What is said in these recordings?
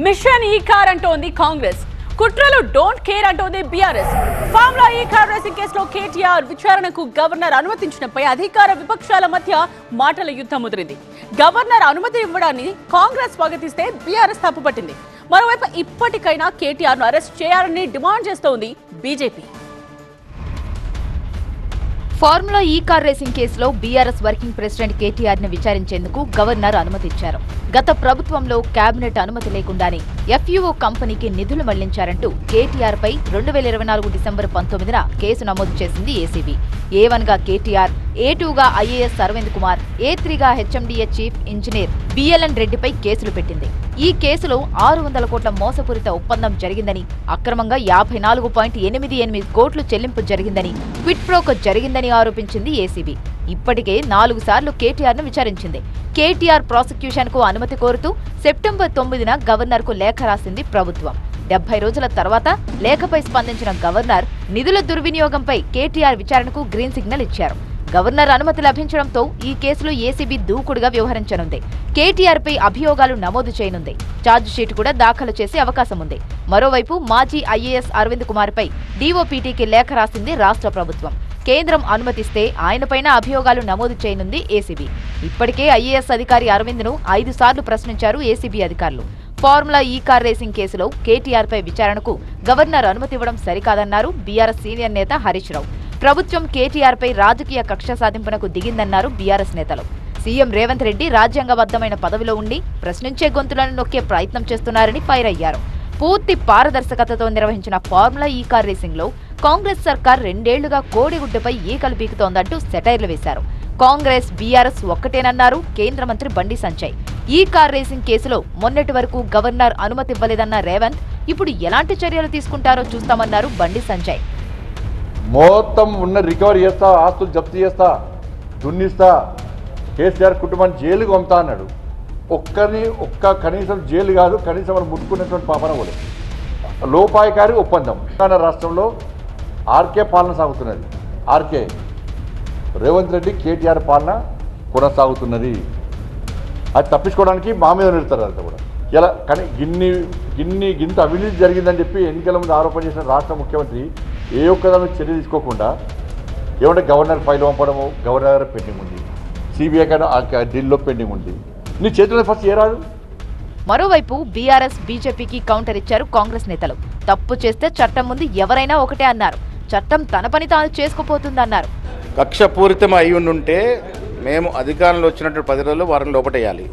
Machine ఈ car అంటోంది కాంగ్రెస్. కుట్రలు డోంట్ కేర్ అంటోంది BRS. Formula E car racing కేసులో కేటీఆర్ విచారణకు గవర్నర్ అనుమతించినపై అధికార విపక్షాల మధ్య మాటల యుద్ధం ముదిరింది. గవర్నర్ అనుమతి ఇవ్వడాన్ని కాంగ్రెస్ స్వాగతిస్తే బీఆర్ఎస్ తప్పుపట్టింది. మరోవైపు ఇప్పటికైనా కేటీఆర్ను అరెస్ట్ చేయాలని డిమాండ్ చేస్తోంది BJP. Formula E car racing కేసులో బీఆర్ఎస్ వర్కింగ్ ప్రెసిడెంట్ కేటీఆర్ని విచారించేందుకు గవర్నర్ అనుమతిచ్చారు. గత ప్రభుత్వంలో కేబినెట్ అనుమతి లేకుండానే ఎఫ్యూఓ కంపెనీకి నిధులు మళ్ళించారంటూ కేటీఆర్ పై రెండు వేల ఇరవై నాలుగు డిసెంబర్ పంతొమ్మిదిన కేసు నమోదు చేసింది ఏసీబీ. ఏ గా కేటీఆర్ ఏ టూగా ఐఏఎస్ అరవింద్ కుమార్ ఏ త్రీగా హెచ్ఎండిఏ చీఫ్ ఇంజనీర్ బిఎల్ఎన్ రెడ్డిపై కేసులు పెట్టింది. ఈ కేసులో ఆరు వందల కోట్ల మోసపూరిత ఒప్పందం జరిగిందని అక్రమంగా యాభై నాలుగు పాయింట్ ఎనిమిది ఎనిమిది కోట్లు చెల్లింపు జరిగిందని క్విట్ ప్రోకో జరిగిందని ఆరోపించింది ఏసీబీ ఇప్పటికే నాలుగు సార్లు కేటీఆర్ను విచారించింది. కేటీఆర్ ప్రాసిక్యూషన్కు అనుమతి కోరుతూ సెప్టెంబర్ తొమ్మిదిన గవర్నర్కు లేఖ రాసింది ప్రభుత్వం. డెబ్బై రోజుల తర్వాత లేఖపై స్పందించిన గవర్నర్ నిధుల దుర్వినియోగంపై కేటీఆర్ విచారణకు గ్రీన్ సిగ్నల్ ఇచ్చారు. గవర్నర్ అనుమతి లభించడంతో ఈ కేసులో ఏసీబీ దూకుడుగా వ్యవహరించనుంది. కేటీఆర్ పై అభియోగాలు నమోదు చేయనుంది. షీట్ కూడా దాఖలు చేసే అవకాశం ఉంది. మరోవైపు మాజీ ఐఏఎస్ అరవింద్ కుమార్ పై డీఓపీటీకి లేఖ రాసింది రాష్ట్ర ప్రభుత్వం. కేంద్రం అనుమతిస్తే ఆయనపైన అభియోగాలు నమోదు చేయనుంది ఏసీబీ. ఇప్పటికే ఐఏఎస్ అధికారి అరవింద్ను ఐదు సార్లు ప్రశ్నించారు ఏసీబీ అధికారులు. ఫార్ములా ఈ కార్ రేసింగ్ కేసులో కేటీఆర్ పై విచారణకు గవర్నర్ అనుమతి ఇవ్వడం సరికాదన్నారు బీఆర్ఎస్ సీనియర్ నేత హరీష్ రావు. ప్రభుత్వం కేటీఆర్ పై రాజకీయ కక్ష సాధింపునకు దిగిందన్నారు బీఆర్ఎస్ నేతలు. సీఎం రేవంత్ రెడ్డి రాజ్యాంగబద్ధమైన పదవిలో ఉండి ప్రశ్నించే గొంతులను నొక్కే ప్రయత్నం చేస్తున్నారని ఫైర్ అయ్యారు పూర్తి పారదర్శకతతో నిర్వహించిన ఫార్ములా ఈ కార్ రేసింగ్లో కాంగ్రెస్ సర్కార్ రెండేళ్ళుగా కోడిగుడ్డపై ఈకలు పీకుతోందంటూ సెటైర్లు వేశారు. కాంగ్రెస్ బీఆర్ఎస్ ఒక్కటేనన్నారు కేంద్ర మంత్రి బండి సంజయ్. ఈ కార్ రేసింగ్ కేసులో మొన్నటి వరకు గవర్నర్ అనుమతి ఇవ్వలేదన్న రేవంత్ ఇప్పుడు ఎలాంటి చర్యలు తీసుకుంటారో చూస్తామన్నారు బండి సంజయ్. మొత్తం ఉన్న రికవరీ చేస్తా ఆస్తులు జప్తు చేస్తా దున్నిస్తా. కేసీఆర్ కుటుంబాన్ని జైలుకి పంపుతా అన్నాడు. ఒక్కరిని ఒక్క కనీసం జైలు కాదు కనీసం వాళ్ళు ముట్టుకున్నటువంటి పాపన కూడా లోపాయకారి ఒప్పందం. తెలంగాణ రాష్ట్రంలో ఆర్కే పాలన సాగుతున్నది. ఆర్కే రేవంత్ రెడ్డి కేటీఆర్ పాలన కొనసాగుతున్నది. అది తప్పించుకోవడానికి మా మీద నిలుస్తారు అంతా కూడా. ఇలా కానీ గిన్ని గిన్ని గింత అవినీతి జరిగిందని చెప్పి ఎన్నికల ముందు ఆరోపణ చేసిన రాష్ట్ర ముఖ్యమంత్రి ఏ ఒక్కదాని చర్య తీసుకోకుండా ఏమంటే గవర్నర్ ఫైల్ పంపడము గవర్నర్ గారు పెండింగ్ ఉంది. సిబిఐ కానీ ఢిల్లీలో పెండింగ్ ఉంది. నీ చేతిలో ఫస్ట్ ఏ రాదు? మరోవైపు బీఆర్ఎస్ బీజేపీకి కౌంటర్ ఇచ్చారు కాంగ్రెస్ నేతలు. తప్పు చేస్తే చట్టం ముందు ఎవరైనా ఒకటే అన్నారు. చట్టం తన పని తాను చేసుకుపోతుందన్నారు. కక్షపూరితం అయి ఉండుంటే మేము అధికారంలో వచ్చినట్టు పది రోజులు వారిని లోపటేయాలి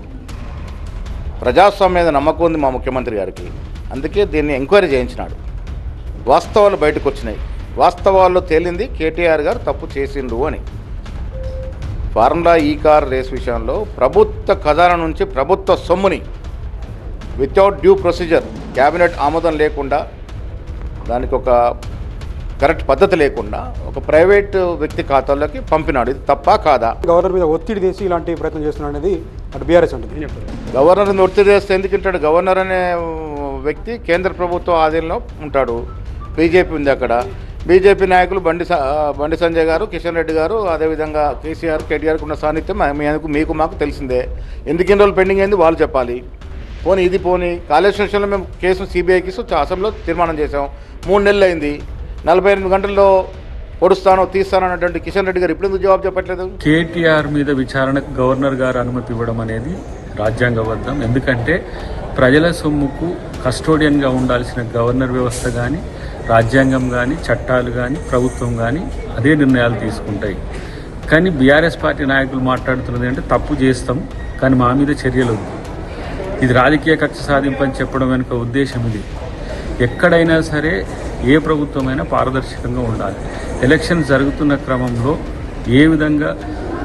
ప్రజాస్వామ్యం మీద నమ్మకం ఉంది మా ముఖ్యమంత్రి గారికి. అందుకే దీన్ని ఎంక్వైరీ చేయించినాడు. వాస్తవాలు బయటకు వచ్చినాయి. వాస్తవాల్లో తేలింది కేటీఆర్ గారు తప్పు చేసిండు అని. ఫార్ములా ఈ కార్ రేస్ విషయంలో ప్రభుత్వ ఖజానా నుంచి ప్రభుత్వ సొమ్ముని వితౌట్ డ్యూ ప్రొసీజర్ క్యాబినెట్ ఆమోదం లేకుండా దానికి ఒక కరెక్ట్ పద్ధతి లేకుండా ఒక ప్రైవేట్ వ్యక్తి ఖాతాల్లోకి పంపినాడు. ఇది తప్పా కాదా? గవర్నర్ మీద ఒత్తిడి తీసి ఇలాంటి ప్రయత్నం చేస్తున్నాడు అనేది అటు బీఆర్ఎస్ ఉంటుంది చెప్తారు గవర్నర్ని ఒత్తిడి చేస్తే ఎందుకు గవర్నర్ అనే వ్యక్తి కేంద్ర ప్రభుత్వ ఆధీనంలో ఉంటాడు. బీజేపీ ఉంది అక్కడ. బీజేపీ నాయకులు బండి బండి సంజయ్ గారు కిషన్ రెడ్డి గారు అదేవిధంగా కేసీఆర్ కేటీఆర్కి ఉన్న సాన్నిధ్యం మీకు మీకు మాకు తెలిసిందే. ఎందుకు ఇన్ని రోజులు పెండింగ్ అయింది వాళ్ళు చెప్పాలి. పోనీ ఇది పోనీ కాలేజ్ స్టేషన్లో మేము కేసు సిబిఐకి అసెంబ్లీలో తీర్మానం చేసాం మూడు నెలలు అయింది. నలభై ఎనిమిది గంటల్లో పొడుస్తానో తీస్తానో అన్నటువంటి కిషన్ రెడ్డి గారు ఇప్పుడు ఎందుకు జవాబు చెప్పట్లేదు? కేటీఆర్ మీద విచారణకు గవర్నర్ గారు అనుమతి ఇవ్వడం అనేది రాజ్యాంగబద్ధం. ఎందుకంటే ప్రజల సొమ్ముకు కస్టోడియన్గా ఉండాల్సిన గవర్నర్ వ్యవస్థ కానీ రాజ్యాంగం కానీ చట్టాలు కానీ ప్రభుత్వం కానీ అదే నిర్ణయాలు తీసుకుంటాయి. కానీ బీఆర్ఎస్ పార్టీ నాయకులు మాట్లాడుతున్నది అంటే తప్పు చేస్తాం కానీ మా మీద చర్యలు వద్దు. ఇది రాజకీయ కక్ష సాధింపని అని చెప్పడం వెనుక ఉద్దేశం ఇది. ఎక్కడైనా సరే ఏ ప్రభుత్వమైనా పారదర్శకంగా ఉండాలి. ఎలక్షన్ జరుగుతున్న క్రమంలో ఏ విధంగా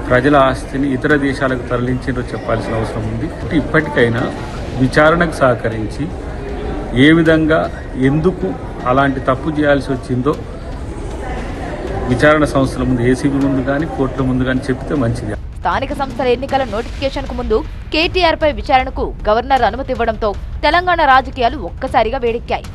ప్రజల ఆస్తిని ఇతర దేశాలకు తరలించిందో చెప్పాల్సిన అవసరం ఉంది. ఇప్పటికైనా విచారణకు సహకరించి ఏ విధంగా ఎందుకు అలాంటి తప్పు చేయాల్సి వచ్చిందో విచారణ సంస్థల ముందు ఏసీబీ ముందు కానీ కోర్టుల ముందు కానీ చెప్తే మంచిది. స్థానిక సంస్థల ఎన్నికల నోటిఫికేషన్కు ముందు కేటీఆర్ పై విచారణకు గవర్నర్ అనుమతి ఇవ్వడంతో తెలంగాణ రాజకీయాలు ఒక్కసారిగా వేడెక్కాయి.